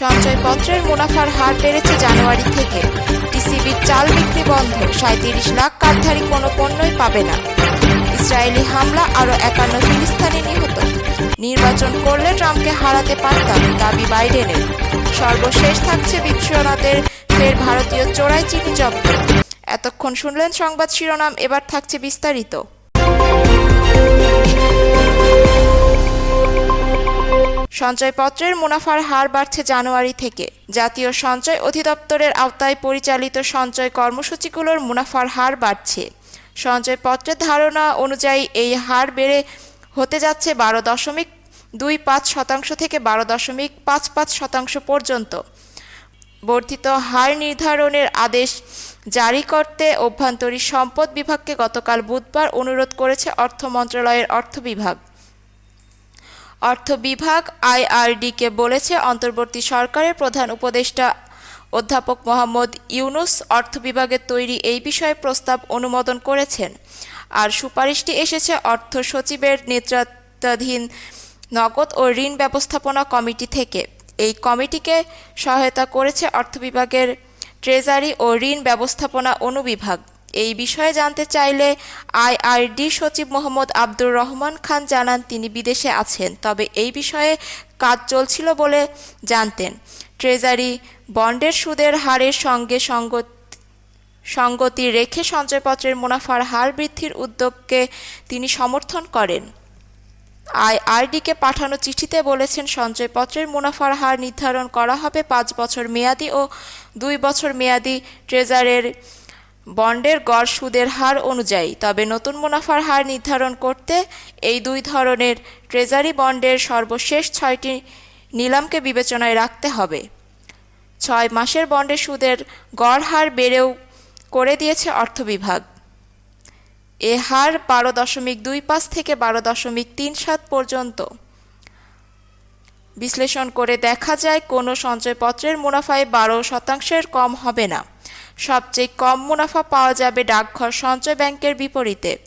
সঞ্চয়পত্রের মুনাফার হার বেড়েছে জানুয়ারি থেকে। টিসিবির চাল বিক্রি বন্ধ সাঁত্রিশ লাখ কার্ডধারী কোনো পণ্যই পাবে না। ইসরায়েলি হামলা আরও একান্ন ফিলিস্তানি নিহত। নির্বাচন করলে ট্রাম্পকে হারাতে পারতাম দাবি বাইডেনের। সর্বশেষ থাকছে বিশ্বনাথের, ফের ভারতীয় চোরাই চিনি জব্দ। এতক্ষণ শুনলেন সংবাদ শিরোনাম, এবার থাকছে বিস্তারিত। সঞ্চয়পত্রের মুনাফার হার বাড়ছে জানুয়ারি থেকে। জাতীয় সঞ্চয় অধিদপ্তরের আওতায় পরিচালিত সঞ্চয় কর্মসূচিগুলোর মুনাফার হার বাড়ছে। সঞ্চয়পত্রের ধারণা অনুযায়ী এই হার বেড়ে হতে যাচ্ছে বারো দশমিক দুই পাঁচ শতাংশ থেকে বারো দশমিক পাঁচ পাঁচ শতাংশ পর্যন্ত। বর্ধিত হার নির্ধারণের আদেশ জারি করতে অভ্যন্তরীণ সম্পদ বিভাগকে গতকাল বুধবার অনুরোধ করেছে অর্থ মন্ত্রণালয়ের অর্থ বিভাগ। অর্থ বিভাগ আইআরডিকে বলেছে, অন্তর্বর্তী সরকারের প্রধান উপদেষ্টা অধ্যাপক মোহাম্মদ ইউনুস অর্থ বিভাগের তৈরি এই বিষয়ে প্রস্তাব অনুমোদন করেছেন। আর সুপারিশটি এসেছে, অর্থ সচিবের নেতৃত্বাধীন নগদ ও ঋণ ব্যবস্থাপনা কমিটি থেকে। এই কমিটিকে সহায়তা করেছে অর্থ বিভাগের ট্রেজারি ও ঋণ ব্যবস্থাপনা অনুবিভাগ। এই বিষয়ে জানতে চাইলে আইআরডি সচিব মোহাম্মদ আব্দুর রহমান খান জানান তিনি বিদেশে আছেন, তবে এই বিষয়ে কাজ চলছিল বলে জানতেন। ট্রেজারি বন্ডের সুদের হারের সঙ্গে সঙ্গত সঙ্গতি রেখে সঞ্চয়পত্রের মুনাফার হার বৃদ্ধির উদ্যোগকে তিনি সমর্থন করেন। আইআরডিকে পাঠানো চিঠিতে বলেছেন, সঞ্চয়পত্রের মুনাফার হার নির্ধারণ করা হবে পাঁচ বছর মেয়াদি ও দুই বছর মেয়াদি ট্রেজারের বন্ডের গড় সুদের হার অনুযায়ী, তবে নতুন মুনাফার হার নির্ধারণ করতে এই দুই ধরনের ট্রেজারি বন্ডের সর্বশেষ ছয়টি নিলামকে বিবেচনায় রাখতে হবে। ছয় মাসের বন্ডের সুদের গড় হার বেড়েও করে দিয়েছে অর্থ বিভাগ। এ হার বারো দশমিক দুই পাঁচ থেকে বারো দশমিক তিন সাত পর্যন্ত। বিশ্লেষণ করে দেখা যায়, কোনো সঞ্চয়পত্রের মুনাফায় বারো শতাংশের কম হবে না। সবচেয়ে কম মুনাফা পাওয়া যাবে ডাকঘর সঞ্চয় ব্যাংকের বিপরীতে।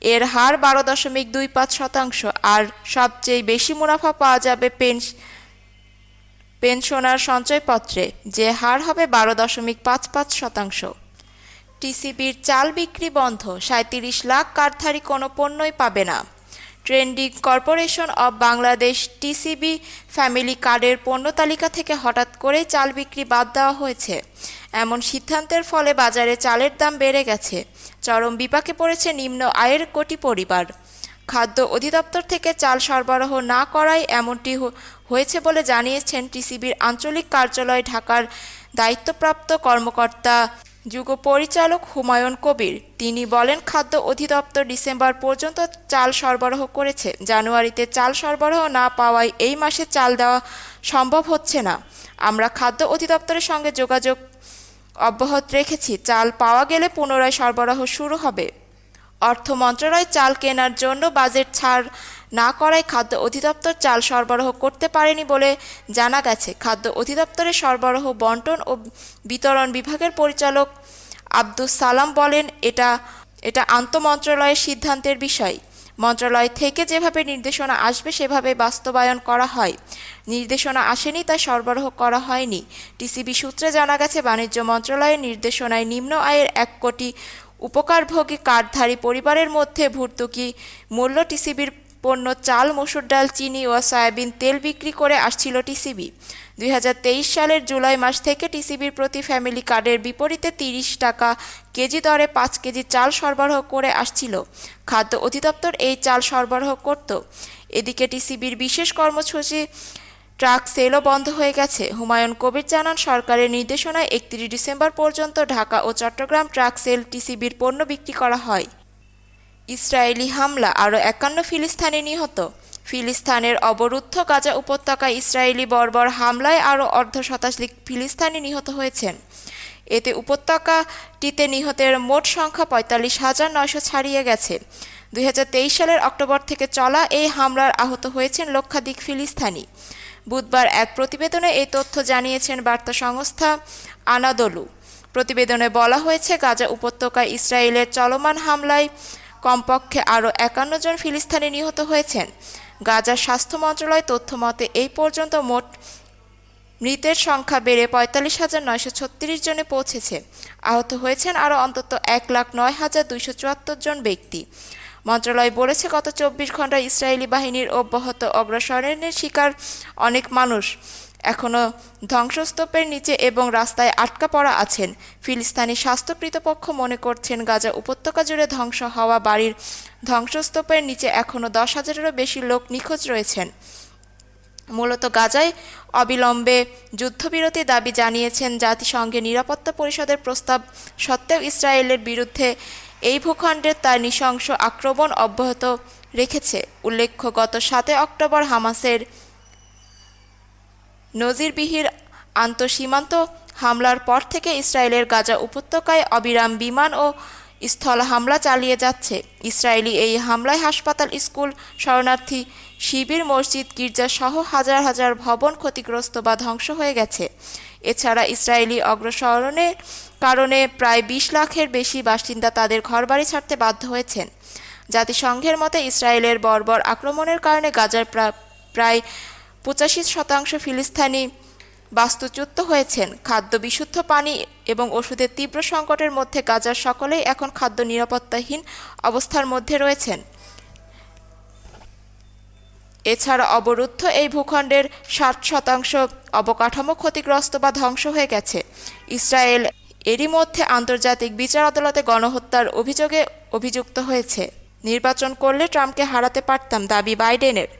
এর হার বারো দশমিক দুই পাঁচ শতাংশ, আর সবচেয়ে বেশি মুনাফা পাওয়া যাবে পেনশ, পেনশনার সঞ্চয়পত্রে, যে হার হবে বারো দশমিক পাঁচ পাঁচ শতাংশ। টিসিবির চাল বিক্রি বন্ধ সাঁত্রিশ লাখ কার্ডধারী কোনো পণ্যই পাবে না। Trading corporation of Bangladesh TCB family কার্ডের পণ্য তালিকা থেকে হঠাৎ করেই চাল বিক্রি বাদ দেওয়া হয়েছে। এমন সিদ্ধান্তের ফলে বাজারে চালের দাম বেড়ে গেছে। চরম বিপাকে পড়েছে নিম্ন আয়ের কোটি পরিবার। খাদ্য অধিদপ্তর থেকে চাল সরবরাহ না করায় এমনটি হয়েছে বলে জানিয়েছেন টিসিবির আঞ্চলিক কার্যালয় ঢাকার দায়িত্বপ্রাপ্ত কর্মকর্তা যুগ পরিচালক হুমায়ুন কবির। তিনি বলেন, খাদ্য অধিদপ্তর ডিসেম্বর পর্যন্ত চাল সরবরাহ করেছে। জানুয়ারিতে চাল সরবরাহ না পাওয়ায় এই মাসে চাল দেওয়া সম্ভব হচ্ছে না। আমরা খাদ্য অধিদপ্তরের সঙ্গে যোগাযোগ অব্যাহত রেখেছি। চাল পাওয়া গেলে পুনরায় সরবরাহ শুরু হবে। অর্থ মন্ত্রণালয় চাল কেনার জন্য বাজেট ছাড় না করায় খাদ্য অধিদপ্তর চাল সরবরাহ করতে পারেনি বলে জানা গেছে। খাদ্য অধিদপ্তরের সরবরাহ, বন্টন ও বিতরণ বিভাগের পরিচালক আব্দুস সালাম বলেন, এটা এটা আন্তমন্ত্রণালয়ের সিদ্ধান্তের বিষয়। মন্ত্রণালয় থেকে যেভাবে নির্দেশনা আসবে, সেভাবে বাস্তবায়ন করা হয়। নির্দেশনা আসেনি, তাই সরবরাহ করা হয়নি। টিসিবি সূত্রে জানা গেছে, বাণিজ্য মন্ত্রণালয়ের নির্দেশনায় নিম্ন আয়ের এক কোটি উপকারভোগী কার্ডধারী পরিবারের মধ্যে ভর্তুকি মূল্য টিসিবির পণ্য চাল, মসুর ডাল, চিনি ও সয়াবিন তেল বিক্রি করে আসছিল টিসিবি। দুই হাজার তেইশ সালের জুলাই মাস থেকে টিসিবির প্রতি ফ্যামিলি কার্ডের বিপরীতে তিরিশ টাকা কেজি দরে পাঁচ কেজি চাল সরবরাহ করে আসছিল। খাদ্য অধিদপ্তর এই চাল সরবরাহ করত। এদিকে টিসিবির বিশেষ কর্মসূচি ট্রাক সেলও বন্ধ হয়ে গেছে। হুমায়ুন কবির জানান, সরকারের নির্দেশনায় একত্রিশ ডিসেম্বর পর্যন্ত ঢাকা ও চট্টগ্রাম ট্রাক সেল টিসিবির পণ্য বিক্রি করা হয়। ইসরায়েলি হামলা, আরও একান্ন ফিলিস্তানি নিহত। ফিলিস্তানের অবরুদ্ধ গাজা উপত্যকায় ইসরায়েলি বর্বর হামলায় আরও অর্ধ শতাধিক ফিলিস্তানি নিহত হয়েছেন। এতে উপত্যকাটিতে নিহতের মোট সংখ্যা পঁয়তাল্লিশ হাজার নয়শো ছাড়িয়ে গেছে। দু হাজার তেইশ সালের অক্টোবর থেকে চলা এই হামলার আহত হয়েছেন লক্ষাধিক ফিলিস্তানি। বুধবার এক প্রতিবেদনে এই তথ্য জানিয়েছেন বার্তা সংস্থা আনাদলু। প্রতিবেদনে বলা হয়েছে, গাজা উপত্যকায় ইসরায়েলের চলমান হামলায় কমপক্ষে আরও একান্ন জন ফিলিস্তিনি নিহত হয়েছেন। গাজার স্বাস্থ্য মন্ত্রণালয় তথ্য মতে, এই পর্যন্ত মোট মৃতের সংখ্যা বেড়ে পঁয়তাল্লিশ হাজার নয়শো ছত্রিশ জনে পৌঁছেছে। আহত হয়েছেন আরও অন্তত এক লাখ নয় হাজার দুইশো চুয়াত্তর জন ব্যক্তি। মন্ত্রণালয় বলেছে, গত চব্বিশ ঘন্টায় ইসরায়েলি বাহিনীর অব্যাহত অগ্রসরণের শিকার অনেক মানুষ। এখনও ধ্বংসস্তূপের নিচে এবং রাস্তায় আটকা পড়া আছেন। ফিলিস্তানি স্বাস্থ্য কৃতপক্ষ মনে করছেন, গাজা উপত্যকা জুড়ে ধ্বংস হওয়া বাড়ির ধ্বংসস্তূপের নিচে এখনও দশ হাজারেরও বেশি লোক নিখোঁজ রয়েছেন। মূলত গাজায় অবিলম্বে যুদ্ধবিরতি দাবি জানিয়েছেন জাতিসংঘের নিরাপত্তা পরিষদের প্রস্তাব সত্ত্বেও ইসরায়েলের বিরুদ্ধে এই ভূখণ্ডে তার নৃশংস আক্রমণ অব্যাহত রেখেছে। উল্লেখ্য, গত সাতই অক্টোবর হামাসের নজিরবিহীর আন্তঃসীমান্ত হামলার পর থেকে ইসরায়েলের গাজা উপত্যকায় অবিরাম বিমান ও স্থল হামলা চালিয়ে যাচ্ছে। ইসরায়েলি এই হামলায় হাসপাতাল, স্কুল, শরণার্থী, শিবির, মসজিদ গির্জা সহ হাজার হাজার ভবন ক্ষতিগ্রস্ত বা ধ্বংস হয়ে গেছে। এছাড়া ইসরায়েলি অগ্রসরণের কারণে প্রায় বিশ লাখের বেশি বাসিন্দা তাদের ঘরবাড়ি ছাড়তে বাধ্য হয়েছেন। জাতিসংঘের মতে ইসরায়েলের বর্বর আক্রমণের কারণে গাজার প্রা- প্রায় পঁচাশি শতাংশ ফিলিস্তানি বাস্তুচ্যুত হয়েছেন। খাদ্য বিশুদ্ধ পানি এবং ওষুধের তীব্র সংকটের মধ্যে গাজার সকলেই এখন খাদ্য নিরাপত্তাহীন অবস্থার মধ্যে রয়েছেন। এছাড়া অবরুদ্ধ এই ভূখণ্ডের ষাট শতাংশ অবকাঠামো ক্ষতিগ্রস্ত বা ধ্বংস হয়ে গেছে। ইসরায়েল এরই মধ্যে আন্তর্জাতিক বিচার আদালতে গণহত্যার অভিযোগে অভিযুক্ত হয়েছে। নির্বাচন করলে ট্রাম্পকে হারাতে পারতাম দাবি বাইডেনের।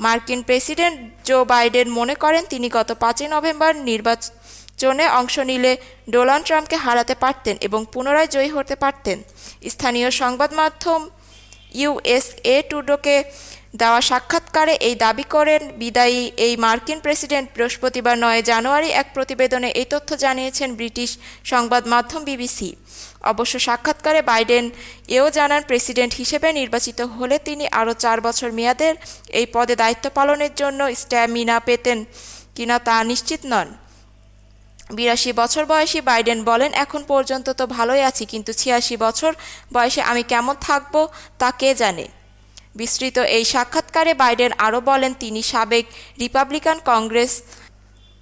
মার্কিন প্রেসিডেন্ট জো বাইডেন মনে করেন তিনি গত পাঁচই নভেম্বর নির্বাচনে অংশ নিলে ডোনাল্ড ট্রাম্পকে হারাতে পারতেন এবং পুনরায় জয়ী হতে পারতেন। স্থানীয় সংবাদ মাধ্যম ইউএসএ টুডোকে দেওয়া সাক্ষাৎকারে এই দাবি করেন, বিদায়ী এই মার্কিন প্রেসিডেন্ট বৃহস্পতিবার নয় জানুয়ারি এক প্রতিবেদনে এই তথ্য জানিয়েছেন ব্রিটিশ সংবাদ মাধ্যম বিবিসি। অবশ্য সাক্ষাৎকারে বাইডেন এও জানান, প্রেসিডেন্ট হিসেবে নির্বাচিত হলে তিনি আরও চার বছর মেয়াদের এই পদে দায়িত্ব পালনের জন্য স্ট্যামিনা পেতেন কিনা তা নিশ্চিত নন। বিরাশি বছর বয়সী বাইডেন বলেন, এখন পর্যন্ত তো ভালোই আছি, কিন্তু ছিয়াশি বছর বয়সে আমি কেমন থাকব তা কে জানে? বিস্তৃত এই সাক্ষাৎকারে বাইডেন আরও বলেন, তিনি সাবেক রিপাবলিকান কংগ্রেস,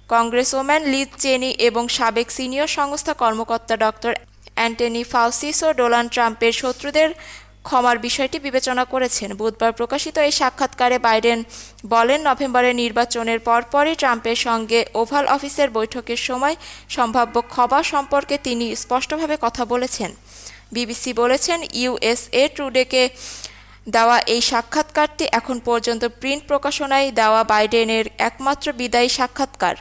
কংগ্রেসওম্যান লিজ চেনি এবং সাবেক সিনিয়র সংস্থা কর্মকর্তা ডক্টর অ্যান্টনি ফাউসিস ও ডোনাল্ড ট্রাম্পের শত্রুদের ক্ষমার বিষয়টি বিবেচনা করেছেন। বুধবার প্রকাশিত এই সাক্ষাৎকারে বাইডেন বলেন নভেম্বরের নির্বাচনের পরপরই ট্রাম্পের সঙ্গে ওভাল অফিসের বৈঠকের সময় সম্ভাব্য ক্ষমা সম্পর্কে তিনি স্পষ্টভাবে কথা বলেছেন। বিবিসি বলেছেন, ইউএসএ টুডেকে দেওয়া এই সাক্ষাৎকারটি এখন পর্যন্ত প্রিন্ট প্রকাশনায় দেওয়া বাইডেনের একমাত্র বিদায়ী সাক্ষাৎকার।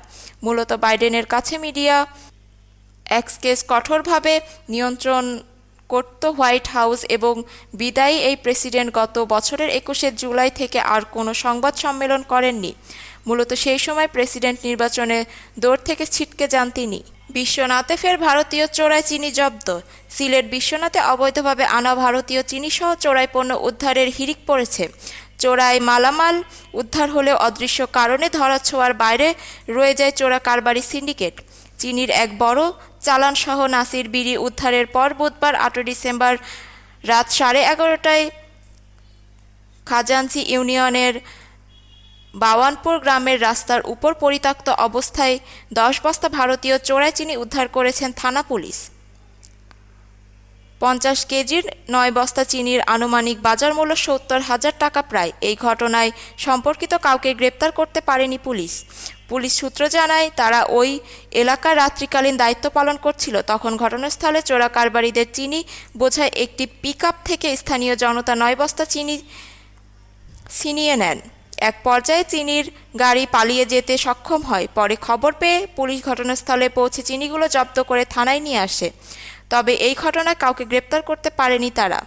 মূলত বাইডেনের কাছে মিডিয়া অ্যাক্সকেস কঠোরভাবে নিয়ন্ত্রণ করত হোয়াইট হাউস এবং বিদায়ী এই প্রেসিডেন্ট গত বছরের একুশে জুলাই থেকে আর কোনো সংবাদ সম্মেলন করেননি। মূলত সেই সময় প্রেসিডেন্ট নির্বাচনে দৌড় থেকে ছিটকে যান তিনি। বিশ্বনাথে ফের ভারতীয় চোরাই চিনি জব্দ। সিলেট বিশ্বনাথে অবৈধভাবে আনা ভারতীয় চিনিসহ চোরাই পণ্য উদ্ধারের হিড়িক পড়েছে। চোরাই মালামাল উদ্ধার হলেও অদৃশ্য কারণে ধরাছোঁয়ার বাইরে রয়ে যায় চোরা কারবারি সিন্ডিকেট। চিনির এক বড় চালানসহ নাসির বিড়ি উদ্ধারের পর বুধবার আটই ডিসেম্বর রাত সাড়ে এগারোটায় খাজাঞ্চি ইউনিয়নের বাওয়ানপুর গ্রামের রাস্তার উপর পরিত্যক্ত অবস্থায় দশ বস্তা ভারতীয় চোরাই চিনি উদ্ধার করেছেন থানা পুলিশ। পঞ্চাশ কেজির নয় বস্তা চিনির আনুমানিক বাজার মূল্য সত্তর হাজার টাকা প্রায়। এই ঘটনায় সম্পর্কিত কাউকে গ্রেপ্তার করতে পারেনি পুলিশ। পুলিশ সূত্র জানায়, তারা ওই এলাকার রাত্রিকালীন দায়িত্ব পালন করছিল। তখন ঘটনাস্থলে চোরা কারবারিদের চিনি বোঝায় একটি পিকআপ থেকে স্থানীয় জনতা নয় বস্তা চিনি ছিনিয়ে নেন। এক পর্যায়ে চিনির গাড়ি পালিয়ে যেতে সক্ষম হয়। পরে খবর পেয়ে পুলিশ ঘটনাস্থলে পৌঁছে চিনিগুলো জব্দ করে থানায় নিয়ে আসে। তবে এই ঘটনায় কাউকে গ্রেপ্তার করতে পারেনি তারা।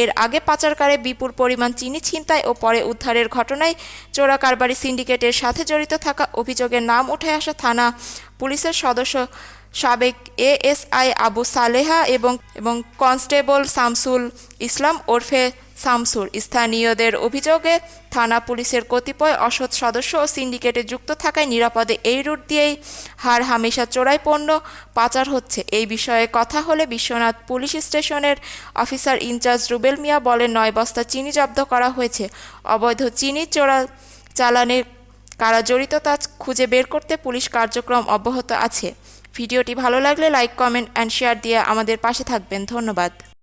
এর আগে পাচারকারে বিপুল পরিমাণ চিনি ছিনতাই ও পরে উদ্ধারের ঘটনায় চোরা কারবারি সিন্ডিকেটের সাথে জড়িত থাকা অভিযোগের নাম উঠে আসা থানা পুলিশের সদস্য সাবেক এএসআই আবু সালেহা এবং এবং কনস্টেবল শামসুল ইসলাম ওরফে শামসুর স্থানীয়দের অভিযোগে থানা পুলিশের কতিপয় অসৎ সদস্য ও সিন্ডিকেটে যুক্ত থাকায় নিরাপদে এই রুট দিয়েই হার হামেশা চোরাই পণ্য। পাচার হচ্ছে। এই বিষয়ে কথা হলে বিশ্বনাথ পুলিশ স্টেশনের officer in charge Rubel Mia বলেন, নয় বস্তা চিনি জব্দ করা হয়েছে। অবৈধ চিনি চোরা চালানের কারা জড়িত তা খুঁজে বের করতে পুলিশ কার্যক্রম অব্যাহত আছে। ভিডিওটি ভালো লাগলে লাইক, কমেন্ট অ্যান্ড শেয়ার দিয়ে আমাদের পাশে থাকবেন। ধন্যবাদ।